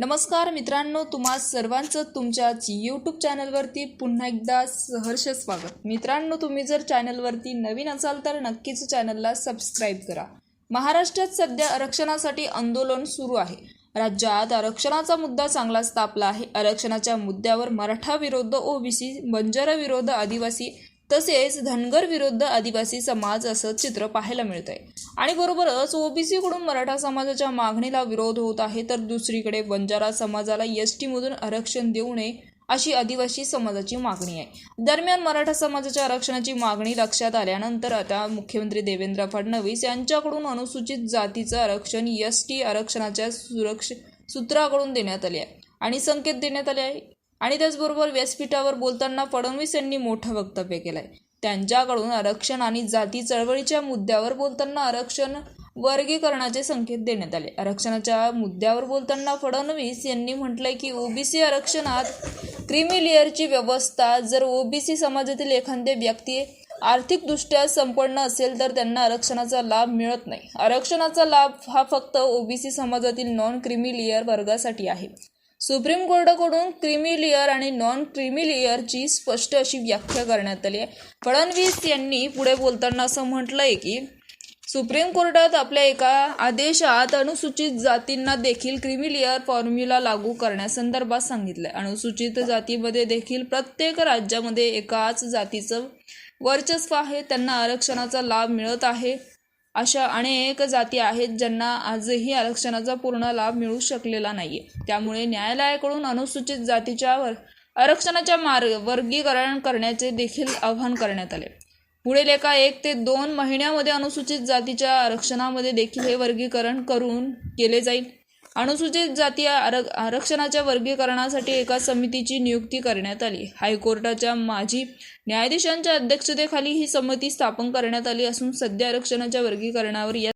नमस्कार मित्रांनो तुम्हा सर्वांचं तुमच्याच यूट्यूब चॅनलवरती पुन्हा एकदा सहर्ष स्वागत. मित्रांनो तुम्ही जर चॅनलवरती नवीन असाल तर नक्कीच चॅनलला सबस्क्राईब करा. महाराष्ट्रात सध्या आरक्षणासाठी आंदोलन सुरू आहे. राज्यात आरक्षणाचा मुद्दा चांगलाच तापला आहे. आरक्षणाच्या मुद्द्यावर मराठा विरुद्ध ओबीसी बंजारा विरुद्ध आदिवासी तसेच धनगर विरुद्ध आदिवासी समाज असं चित्र पाहायला मिळत आहे आणि बरोबरच ओबीसीकडून मराठा समाजाच्या मागणीला विरोध होत आहे तर दुसरीकडे बंजारा समाजाला एस टीमधून आरक्षण देऊ नये अशी आदिवासी समाजाची मागणी आहे. दरम्यान मराठा समाजाच्या आरक्षणाची मागणी लक्षात आल्यानंतर आता मुख्यमंत्री देवेंद्र फडणवीस यांच्याकडून अनुसूचित जातीचं आरक्षण एस टी आरक्षणाच्या सुरक्ष सूत्राकडून देण्यात आले आहे. आणि संकेत देण्यात आले आहे. आणि त्याचबरोबर व्यासपीठावर बोलताना फडणवीस यांनी मोठं वक्तव्य केलंय. त्यांच्याकडून आरक्षण आणि जाती चळवळीच्या मुद्द्यावर बोलताना आरक्षण वर्गीकरणाचे संकेत देण्यात आले. आरक्षणाच्या मुद्द्यावर बोलताना फडणवीस यांनी म्हटलंय की ओबीसी आरक्षणात क्रिमिलेअरची व्यवस्था जर ओबीसी समाजातील एखाद्या व्यक्ती आर्थिकदृष्ट्या संपन्न असेल तर त्यांना आरक्षणाचा लाभ मिळत नाही. आरक्षणाचा लाभ हा फक्त ओबीसी समाजातील नॉन क्रिमी वर्गासाठी आहे. सुप्रीम कोर्टाकडून क्रिमी लेअर आणि नॉन क्रिमी लेअरची स्पष्ट अशी व्याख्या करण्यात आली आहे. फडणवीस यांनी पुढे बोलताना असं म्हटलंय की सुप्रीम कोर्टात आपल्या एका आदेशात अनुसूचित जातींना देखील क्रिमी फॉर्म्युला लागू करण्यासंदर्भात सांगितलंय. अनुसूचित जातीमध्ये देखील प्रत्येक राज्यामध्ये एकाच जातीचं वर्चस्व आहे. त्यांना आरक्षणाचा लाभ मिळत आहे. अशा अनेक जाती आहेत ज्यांना आजही आरक्षणाचा पूर्ण लाभ मिळू शकलेला नाहीये. त्यामुळे न्यायालयाकडून अनुसूचित जातीच्या वर आरक्षणाच्या मार्ग वर्गीकरण करण्याचे देखील आवाहन करण्यात आले. पुढील एका एक ते दोन महिन्यामध्ये अनुसूचित जातीच्या आरक्षणामध्ये देखील हे वर्गीकरण करून केले जाईल. अनुसूचित जाती आर आरक्षणाच्या वर्गीकरणासाठी एका समितीची नियुक्ती करण्यात आली. हायकोर्टाच्या माजी न्यायाधीशांच्या अध्यक्षतेखाली ही समिती स्थापन करण्यात आली असून सध्या आरक्षणाच्या वर्गीकरणावर या